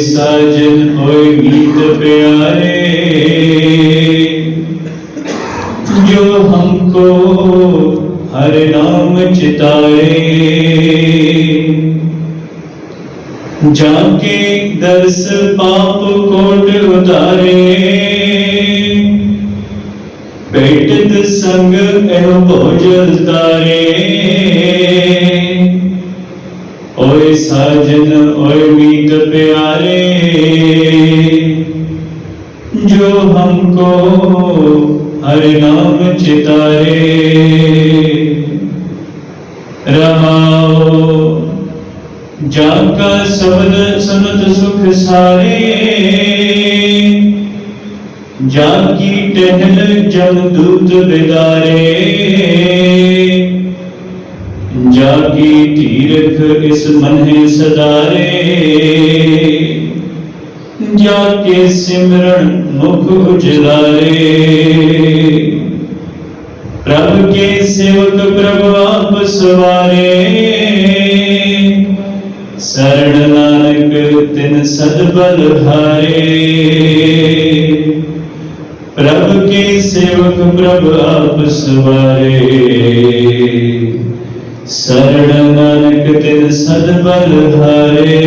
ساجن اور گیت پیارے۔ جو ہم کو ہر نام چتائے جا کے درس پاپ کوٹ اتارے۔ بیٹت سنگ اے بوجل تارے اوئے ساجن اوئے میت پہ پیارے، جو ہم کو ہر نام چتارے رہاؤ جا کا سبد، سنت سکھ سارے۔ جا کی ٹہل جب دود بیدارے جا کی تیرک اس منہ سدارے۔ ਜਾ ਕੇ ਸਿਮਰਨ ਮੁਖ ਉਜਲਾਰੇ ਪ੍ਰਭ ਕੇ ਸੇਵਕ ਪ੍ਰਭ ਆਪ ਸਵਾਰੇ। ਸਰਣ ਨਾਨਕ ਤਿਨ ਸਦਬਲ ਹਾਰੇ। ਪ੍ਰਭ ਕੇ ਸੇਵਕ ਪ੍ਰਭ ਆਪ ਸਵਾਰੇ। ਸਰਣ ਨਾਨਕ ਤਿਨ ਸਦਬਲ ਹਾਰੇ।